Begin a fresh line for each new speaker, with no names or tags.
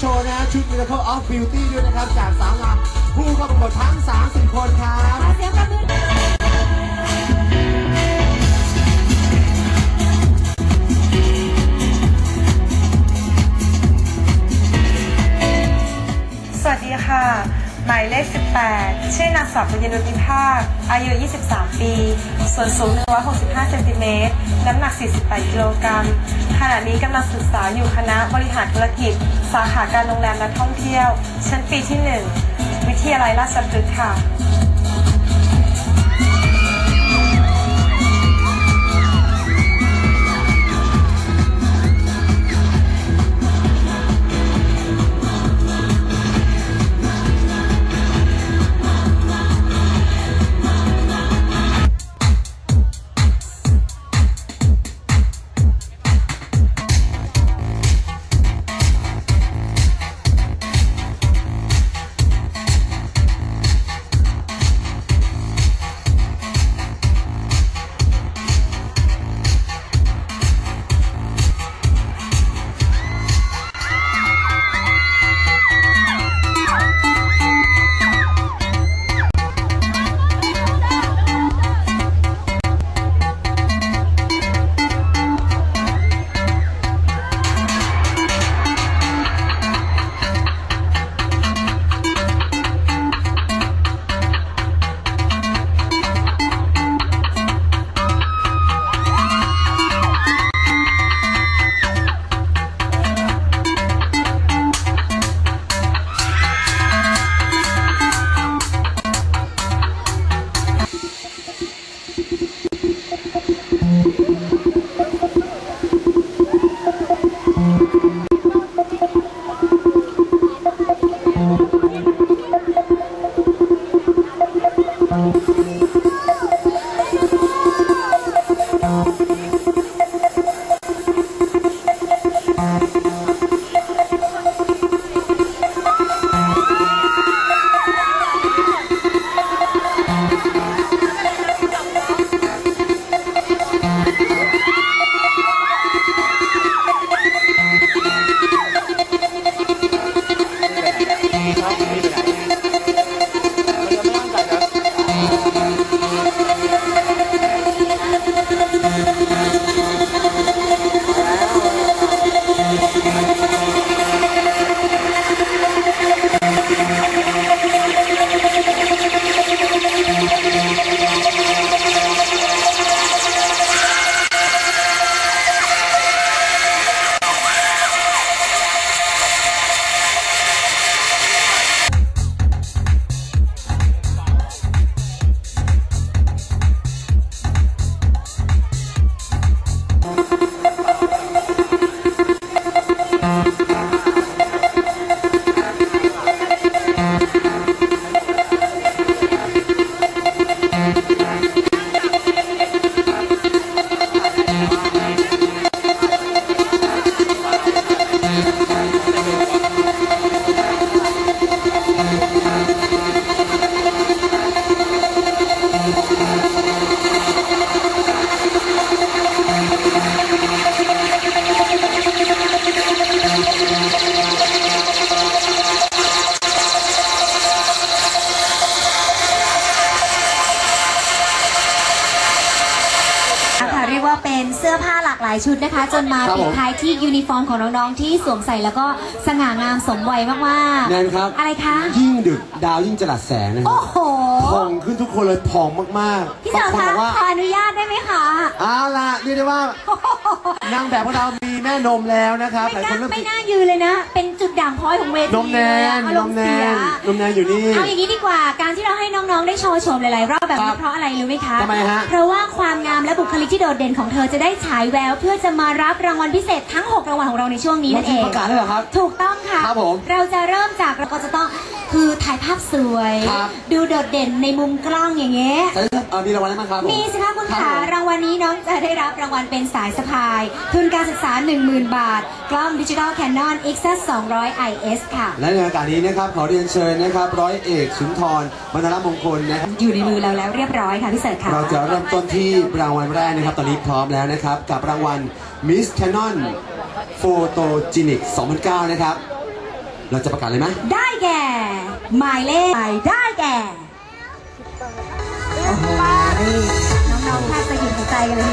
โชว์นะชุด Miracle of Beauty ด้วยนะครับ จากสาวงามผู้เข้าประกวดทั้ง 30 คนครับ
ขอเสียงประมือ
หมายเลข 18 ชื่อนางสาวปุญญนุติภาค อายุ 23 ปี ส่วนสูง 165 เซนติเมตร น้ำหนัก 48 กิโลกรัม ขณะนี้กำลังศึกษาอยู่คณะบริหารธุรกิจ สาขาการโรงแรมและท่องเที่ยว ชั้นปีที่ 1 วิทยาลัยราชพฤกษ์ค่ะ
ค่ะ 怕 หลากหลายชุดนะคะ จนมา
ครับ
ปิ
ผ
ด
ม
ท้ายที่ยูนิฟอร์มของน้องๆที่สวมใส่แล้วก็สง่างามสมวัยมากๆ
แนนครับ
อะไรคะ
ยิ่งดึกดาวยิ่งจรัสแสงนะค
โอ้
รับ
โห
ผ่องขึ้นทุกคนเลยผ่องมากๆ
พี่เต๋
บา
อง
คน
คะ
บอกว่า
ขออนุญาตได้ไหมคะ
เอาล่ะเรียกได้ว่านางแบบของเรามีแม่นมแล้วนะครับห
ไม่
ลายค
น่าน
เริ่ม
ไม่น่ายืนเลยนะ เป็นจุดด่างพร้อยของเวที
นมแนน
อานรม
ม
ณ์
แน
เสีย
นนมแนนอยู่นี่
เอาอย่างนี้ดีกว่าการที่เราให้น้องๆ ได้โชว์โฉมหลายๆรอบแบบ
ครั
นี้
บ
เพราะอะไรรู้ไหมคะ
ทำไมฮะ
เพราะว่าความงามและบุคลิกที่โดดเด่นของเธอจะได้ฉายแววเพื่อจะมารับรางวัลพิเศษทั้ง 6 รางวัลของเราในช่วงนี้นั่นเอง
ประกาศได้เหรอครับ
ถูกต้องค่ะ
ครับผม
เราจะเริ่มจากเราก็จะต้องคือถ่ายภาพสวย
ครับ
ดูโดดเด่นในมุมกล้องอย่างเงี้ย
แต่เอ่อมีรางวัลอะไรบ้างครับผ
มีสิคะคุณ
รับ
ขา
ผม
รางวัลนี้น้องจะได้รับรางวัลเป็นสายสะพาย ทุนการศึกษา 10,000 บาท กล้องดิจิทัลแคนนอน XS 200 IS ค่ะ
และในโอกาสนี้นะครับขอเรียนเชิญนะครับร้อยเอกสุนทรบรรณรมงคลนะครับ
อยู่ในมือเราแล้วเรียบร้อยค่ะพี่เสิร์ชค่ะ
เราจะเริ่มต้นที่รางวัลแรกนะครับ ตอนนี้พร้อมแล้วนะครับ กับรางวัล Miss Canon Photogenic 2009 นะครับ เราจะประกาศเลยไหม
ได้แก่ หมายเลขได้แก่โอ้โหนี่น้องๆแทบจะหยุดหายใจกันเลยทีเดียว